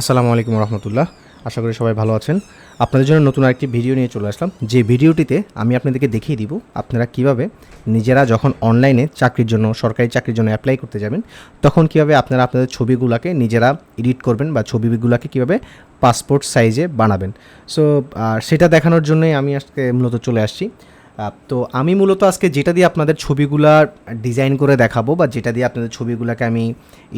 আসসালামু আলাইকুম রহমতুল্লাহ। আশা করি সবাই ভালো আছেন। আপনাদের জন্য নতুন আরেকটি ভিডিও নিয়ে চলে আসলাম। যে ভিডিওটিতে আমি আপনাদেরকে দেখিয়ে দিব আপনারা কীভাবে নিজেরা যখন অনলাইনে চাকরির জন্য, সরকারি চাকরির জন্য অ্যাপ্লাই করতে যাবেন, তখন কীভাবে আপনারা আপনাদের ছবিগুলোকে নিজেরা এডিট করবেন বা ছবিগুলোকে কীভাবে পাসপোর্ট সাইজে বানাবেন। সো সেটা দেখানোর জন্যই আমি আজকে মূলত চলে আসছি। তো আমি মূলত আজকে যেটা দিয়ে আপনাদের ছবিগুলা ডিজাইন করে দেখাবো বা যেটা দিয়ে আপনাদের ছবিগুলোকে আমি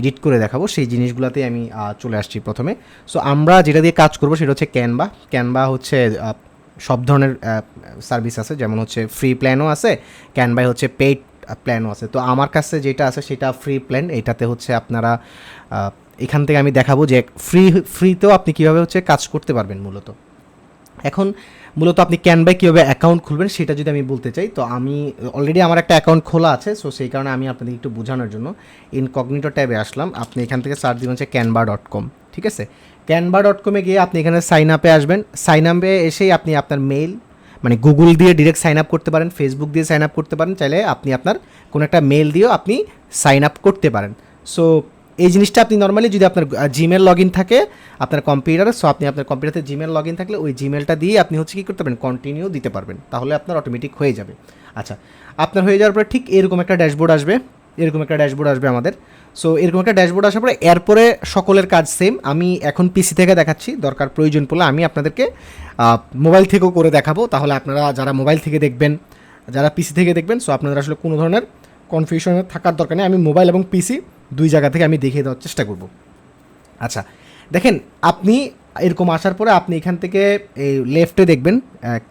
এডিট করে দেখাবো, সেই জিনিসগুলোতেই আমি চলে আসছি প্রথমে। সো আমরা যেটা দিয়ে কাজ করব সেটা হচ্ছে ক্যানভা ক্যানভা হচ্ছে সব ধরনের সার্ভিস আছে, যেমন হচ্ছে ফ্রি প্ল্যানও আছে ক্যানভাই হচ্ছে পেইড প্ল্যানও আছে। তো আমার কাছে যেটা আছে সেটা ফ্রি প্ল্যান এটাতে হচ্ছে আপনারা এখান থেকে আমি দেখাবো যে ফ্রি ফ্রিতেও আপনি কীভাবে হচ্ছে কাজ করতে পারবেন মূলত। এখন মূলত আপনি ক্যানভাই কীভাবে অ্যাকাউন্ট খুলবেন সেটা যদি আমি বলতে চাই, তো আমি অলরেডি আমার একটা অ্যাকাউন্ট খোলা আছে সো সেই কারণে আমি আপনাদের একটু বোঝানোর জন্য ইনকগনিটো ট্যাবে আসলাম। আপনি এখান থেকে সার্চ দিবেন হচ্ছে ক্যানবা ডট কম ঠিক আছে? ক্যানবা ডট কমে গিয়ে আপনি এখানে সাইন আপে আসবেন। সাইন আপে এসেই আপনি আপনার মেইল মানে গুগল দিয়ে ডিরেক্ট সাইন আপ করতে পারেন ফেসবুক দিয়ে সাইন আপ করতে পারেন, চাইলে আপনি আপনার কোনো একটা মেল দিয়েও আপনি সাইন আপ করতে পারেন। সো এই জিনিসটা আপনি নর্মালি যদি আপনার জিমেল লগ ইন থাকে, আপনার কম্পিউটারে সো আপনি আপনার কম্পিউটারে জিমেল লগ ইন থাকলে ওই জিমেলটা দিয়ে আপনি হচ্ছে কী করতে পারেন কন্টিনিউ দিতে পারবেন। তাহলে আপনার অটোমেটিক হয়ে যাবে। আচ্ছা আপনার হয়ে যাওয়ার পরে ঠিক এরকম একটা ড্যাশবোর্ড আসবে, এরকম একটা ড্যাশবোর্ড আসবে আমাদের। সো এরকম একটা ড্যাশবোর্ড আসার পরে এরপরে সকলের কাজ সেম আমি এখন পিসি থেকে দেখাচ্ছি, দরকার প্রয়োজন পড়লে আমি আপনাদেরকে মোবাইল থেকেও করে দেখাবো। তাহলে আপনারা যারা মোবাইল থেকে দেখবেন, যারা পিসি থেকে দেখবেন সো আপনাদের আসলে কোনো ধরনের কনফিউশনে থাকার দরকার নেই। আমি মোবাইল এবং পিসি দুই জায়গা থেকে আমি দেখিয়ে দেওয়ার চেষ্টা করব। আচ্ছা দেখেন, আপনি এরকম আসার পরে আপনি এখান থেকে এই লেফটে দেখবেন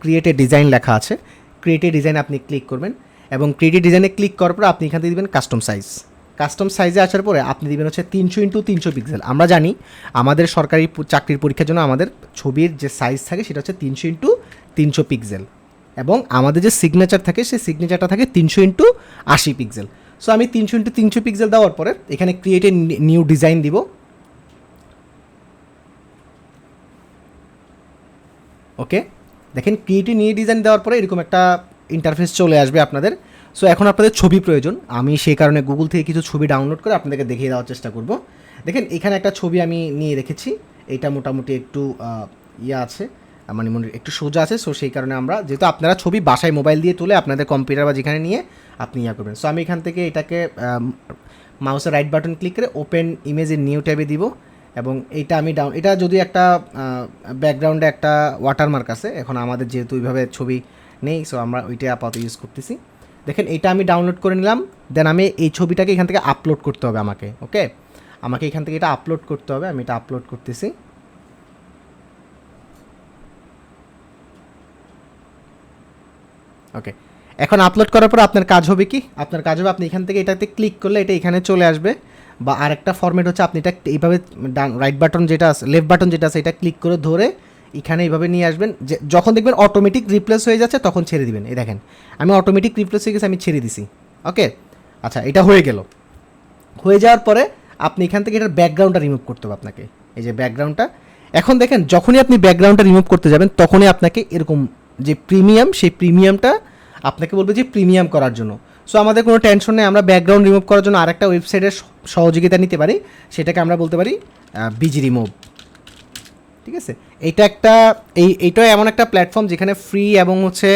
ক্রিয়েটে ডিজাইন লেখা আছে। ক্রিয়েটে ডিজাইন আপনি ক্লিক করবেন এবং ক্রিয়েটে ডিজাইনে ক্লিক করার পরে আপনি এখান থেকে দিবেন কাস্টম সাইজ কাস্টম সাইজে আসার পরে আপনি দিবেন হচ্ছে তিনশো ইন্টু তিনশো পিক্সেল আমরা জানি আমাদের সরকারি চাকরির পরীক্ষার জন্য আমাদের ছবির যে সাইজ থাকে সেটা হচ্ছে তিনশো ইন্টু তিনশো পিক্সেল এবং আমাদের যে সিগনেচার থাকে, সেই সিগনেচারটা থাকে তিনশো ইন্টু আশি পিক্সেল সো আমি তিনশো ইন্টু তিনশো পিক্সেল দেওয়ার পরে এখানে ক্রিয়েটে নিউ ডিজাইন দিব। ওকে দেখেন ক্রিয়েটিভ নিউ ডিজাইন দেওয়ার পরে এরকম একটা ইন্টারফেস চলে আসবে আপনাদের। সো এখন আপনাদের ছবি প্রয়োজন। আমি সেই কারণে গুগল থেকে কিছু ছবি ডাউনলোড করে আপনাদেরকে দেখিয়ে দেওয়ার চেষ্টা করব। দেখেন, এখানে একটা ছবি আমি নিয়ে রেখেছি। এটা মোটামুটি একটু ইয়ে আছে। আহ, মানে মনে একটু সোজা আছে সো সেই কারণে আমরা যেহেতু আপনারা ছবি বাসায় মোবাইল দিয়ে তুলে আপনাদের কম্পিউটার বা যেখানে নিয়ে আপনি ইয়া করবেন। সো আমি এখান থেকে এটাকে মাউসের রাইট বাটন ক্লিক করে ওপেন ইমেজের নিউ ট্যাবে দিব এবং এটা আমি ডাউন এটা যদি একটা ব্যাকগ্রাউন্ডে একটা ওয়াটারমার্ক আছে এখন আমাদের যেহেতু ওইভাবে ছবি নেই সো আমরা ওইটা আপাতত ইউজ করতেছি। দেখেন এটা আমি ডাউনলোড করে নিলাম দেন আমি এই ছবিটাকে এখান থেকে আপলোড করতে হবে আমাকে ওকে আমাকে এখান থেকে এটা আপলোড করতে হবে আমি এটা আপলোড করতেছি। ওকে এখন আপলোড করার পর আপনার কাজ হবে কি? আপনার কাজ হবে আপনি এখান থেকে এটাতে ক্লিক করলে এটা এখানে চলে আসবে বা আরেকটা ফরম্যাট হচ্ছে আপনি এটা এইভাবে ডান রাইট বাটন যেটা আছে লেফট বাটন যেটা আছে এটা ক্লিক করে ধরে এখানে এইভাবে নিয়ে আসবেন। যে যখন দেখবেন অটোমেটিক রিপ্লেস হয়ে যাচ্ছে তখন ছেড়ে দিবেন। এই দেখেন, আমি অটোমেটিক রিপ্লেস হয়ে গেছে, আমি ছেড়ে দিছি। ওকে আচ্ছা এটা হয়ে গেল। হয়ে যাওয়ার পরে আপনি এখান থেকে এটার ব্যাকগ্রাউন্ডটা রিমুভ করতে হবে আপনাকে। এই যে ব্যাকগ্রাউন্ডটা এখন দেখেন, যখনই আপনি ব্যাকগ্রাউন্ডটা রিমুভ করতে যাবেন, তখনই আপনাকে এরকম যে প্রিমিয়াম, সেই প্রিমিয়ামটা আপনাকে বলবে যে প্রিমিয়াম করার জন্য। সো আমাদের কোনো টেনশন নেই, আমরা ব্যাকগ্রাউন্ড রিমুভ করার জন্য আরেকটা ওয়েবসাইটের সহযোগিতা নিতে পারি, সেটাকে আমরা বলতে পারি বিজি রিমুভ ঠিক আছে? এটা একটা, এই এইটাও এমন একটা প্ল্যাটফর্ম যেখানে ফ্রি এবং হচ্ছে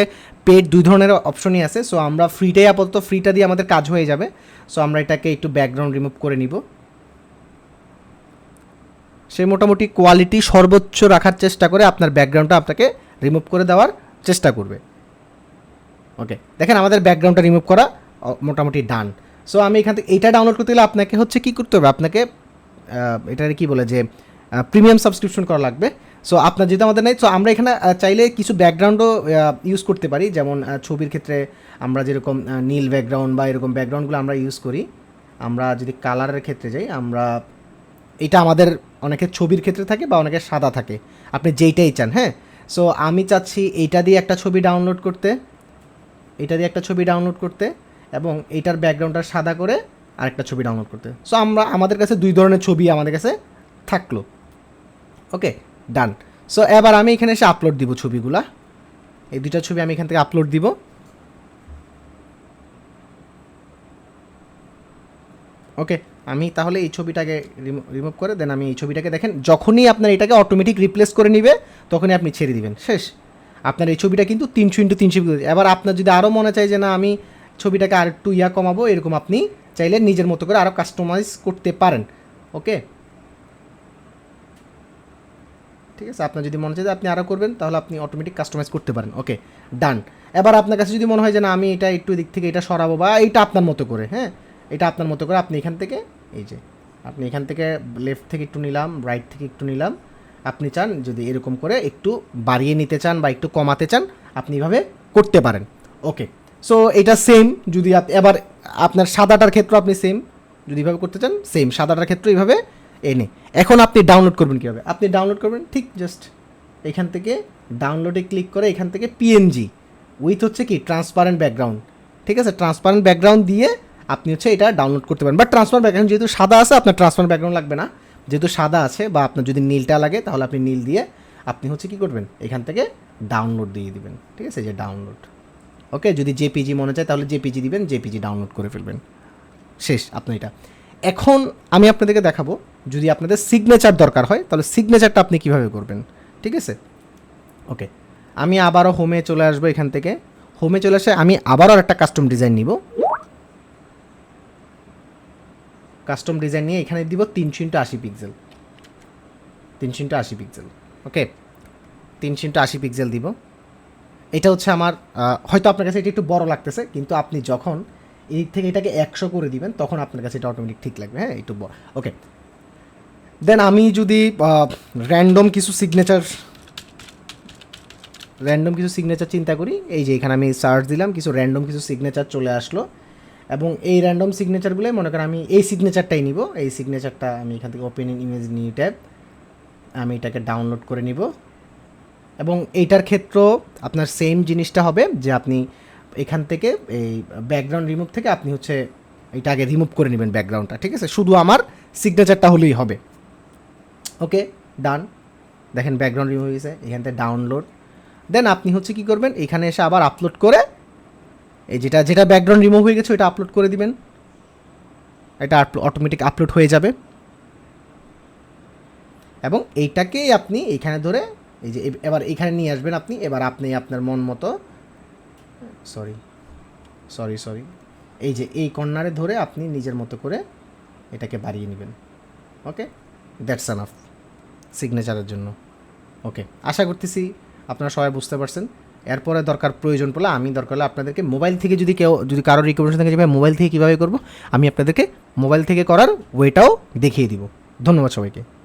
পেড দুই ধরনের অপশনই আছে। সো আমরা ফ্রিটাই আপাতত ফ্রিটা দিয়ে আমাদের কাজ হয়ে যাবে। সো আমরা এটাকে একটু ব্যাকগ্রাউন্ড রিমুভ করে নিব। সে মোটামুটি কোয়ালিটি সর্বোচ্চ রাখার চেষ্টা করে আপনার ব্যাকগ্রাউন্ডটা আপনাকে রিমুভ করে দেওয়ার চেষ্টা করবে। ওকে দেখেন আমাদের ব্যাকগ্রাউন্ডটা রিমুভ করা মোটামুটি ডান সো আমি এখান থেকে এটা ডাউনলোড করতে গেলে আপনাকে হচ্ছে কি করতে হবে? আপনাকে এটা কি বলে যে প্রিমিয়াম সাবস্ক্রিপশন করা লাগবে। সো আপনার যেহেতু আমাদের নেই সো আমরা এখানে চাইলে কিছু ব্যাকগ্রাউন্ডও ইউজ করতে পারি। যেমন ছবির ক্ষেত্রে আমরা যেরকম নীল ব্যাকগ্রাউন্ড বা এরকম ব্যাকগ্রাউন্ডগুলো আমরা ইউজ করি। আমরা যদি কালারের ক্ষেত্রে যাই, আমরা, এটা আমাদের অনেকের ছবির ক্ষেত্রে থাকে বা অনেকের সাদা থাকে। আপনি যেইটাই চান হ্যাঁ? সো আমি চাচ্ছি এইটা দিয়ে একটা ছবি ডাউনলোড করতে এটা দিয়ে একটা ছবি ডাউনলোড করতে এবং এইটার ব্যাকগ্রাউন্ডটা সাদা করে আরেকটা ছবি ডাউনলোড করতে। সো আমরা, আমাদের কাছে দুই ধরনের ছবি আমাদের কাছে থাকল। ওকে ডান সো এবার আমি এখানে এসে আপলোড দিব ছবিগুলা। এই দুইটা ছবি আমি এখান থেকে আপলোড দিব। ওকে আমি তাহলে এই ছবিটাকে রিমুভ করে দেন আমি এই ছবিটাকে দেখেন, যখনই আপনার এটাকে অটোমেটিক রিপ্লেস করে নিবে, তখনই আপনি ছেড়ে দিবেন। শেষ। আপনার এই ছবিটা কিন্তু তিনশো ইন্টু তিনশো এবার আপনার যদি আরও মনে চাই যে না, আমি ছবিটাকে আর একটু ইয়া কমাবো, এরকম আপনি চাইলে নিজের মতো করে আরও কাস্টমাইজ করতে পারেন। ওকে ঠিক আছে? আপনার যদি মনে চায় যে আপনি আরও করবেন, তাহলে আপনি অটোমেটিক কাস্টমাইজ করতে পারেন। ওকে ডান এবার আপনার কাছে যদি মনে হয় যে না, আমি এটা একটু দিক থেকে এটা সরাবো বা এইটা আপনার মতো করে হ্যাঁ? এটা আপনার মতো করে আপনি এখান থেকে, এই যে, আপনি এখান থেকে লেফট থেকে একটু নিলাম রাইট থেকে একটু নিলাম, আপনি চান যদি এরকম করে একটু বাড়িয়ে নিতে চান বা একটু কমাতে চান, আপনি এভাবে করতে পারেন। ওকে সো এটা সেম যদি এবার আপনার সাদাটার ক্ষেত্রে আপনি সেম যদি এভাবে করতে চান সেম সাদাটার ক্ষেত্রে এইভাবে এনে। এখন আপনি ডাউনলোড করবেন কীভাবে? আপনি ডাউনলোড করবেন ঠিক জাস্ট এখান থেকে ডাউনলোডে ক্লিক করে এখান থেকে পিএনজি উইথ হচ্ছে কি ট্রান্সপারেন্ট ব্যাকগ্রাউন্ড ঠিক আছে ট্রান্সপারেন্ট ব্যাকগ্রাউন্ড দিয়ে আপনি হচ্ছে এটা ডাউনলোড করতে পারেন। বা ট্রান্সপারেন্ট ব্যাকগ্রাউন্ড যেহেতু সাদা আছে, আপনার ট্রান্সপারেন্ট ব্যাকগ্রাউন্ড লাগবে না। যেহেতু সাদা আছে বা আপনার যদি নীলটা লাগে, তাহলে আপনি নীল দিয়ে আপনি হচ্ছে কি করবেন? এখান থেকে ডাউনলোড দিয়ে দিবেন। ঠিক আছে? যে ডাউনলোড ওকে যদি জেপিজি মনে চায়, তাহলে জেপিজি দিবেন জেপিজি ডাউনলোড করে ফেলবেন। শেষ, আপনার এটা। এখন আমি আপনাদেরকে দেখাবো, যদি আপনাদের সিগনেচার দরকার হয়, তাহলে সিগনেচারটা আপনি কীভাবে করবেন? ঠিক আছে? ওকে আমি আবারও হোমে চলে আসব এখান থেকে। হোমে চলে আসে আমি আবারও একটা কাস্টম ডিজাইন নিব। কাস্টম ডিজাইন নিয়ে এখানে দিব তিনশো ইন্টু আশি পিক্সেল তিনশো ইন্টু আশি পিক্সেল ওকে তিনশো ইন্টু আশি পিক্সেল দিব। এটা হচ্ছে আমার হয়তো আপনার কাছে এটা একটু বড় লাগতেছে, কিন্তু আপনি যখন এই থেকে এটাকে একশো করে দিবেন, তখন আপনার কাছে এটা অটোমেটিক ঠিক লাগবে হ্যাঁ? একটু বড় ওকে দেন আমি যদি র্যান্ডম কিছু সিগনেচার র্যান্ডম কিছু সিগনেচার চিন্তা করি, এই যে এখানে আমি সার্চ দিলাম, কিছু র্যান্ডম কিছু সিগনেচার চলে আসলো। এবং এই র্যান্ডম সিগনেচারগুলো মনে করেন আমি এই সিগনেচারটাই নিব। এই সিগনেচারটা আমি এখান থেকে open in image new tab আমি এটাকে ডাউনলোড করে নিব। এবং এইটার ক্ষেত্রেও আপনার সেম জিনিসটা হবে যে আপনি এখান থেকে এই ব্যাকগ্রাউন্ড রিমুভ থেকে আপনি হচ্ছে এটা আগে রিমুভ করে নেবেন ব্যাকগ্রাউন্ডটা ঠিক আছে? শুধু আমার সিগনেচারটা হলেই হবে। ওকে ডান দেখেন ব্যাকগ্রাউন্ড রিমুভ হয়েছে এখান থেকে ডাউনলোড দেন আপনি হচ্ছে কি করবেন, এখানে এসে আবার আপলোড করে এই যেটা যেটা ব্যাকগ্রাউন্ড রিমুভ হয়ে গেছে, ওইটা আপলোড করে দিবেন। এটা অটোমেটিক আপলোড হয়ে যাবে। এবং এইটাকেই আপনি এইখানে ধরে, এই যে এবার এখানে নিয়ে আসবেন আপনি, এবার আপনি আপনার মন মতো সরি সরি সরি এই যে এই কর্নারে ধরে আপনি নিজের মতো করে এটাকে বাড়িয়ে নেবেন। ওকে দ্যাটস আনাফ সিগনেচারের জন্য। ওকে আশা করতেছি আপনারা সবাই বুঝতে পারছেন। এরপরে দরকার প্রয়োজন পড়লে আমি দরকার হলে আপনাদেরকে মোবাইল থেকে যদি কেউ, যদি কারোর রিকমেন্ডেশন থাকে যে, ভাই মোবাইল থেকে কীভাবে করব? আমি আপনাদেরকে মোবাইল থেকে করার ওয়েটাও দেখিয়ে দিব। ধন্যবাদ সবাইকে।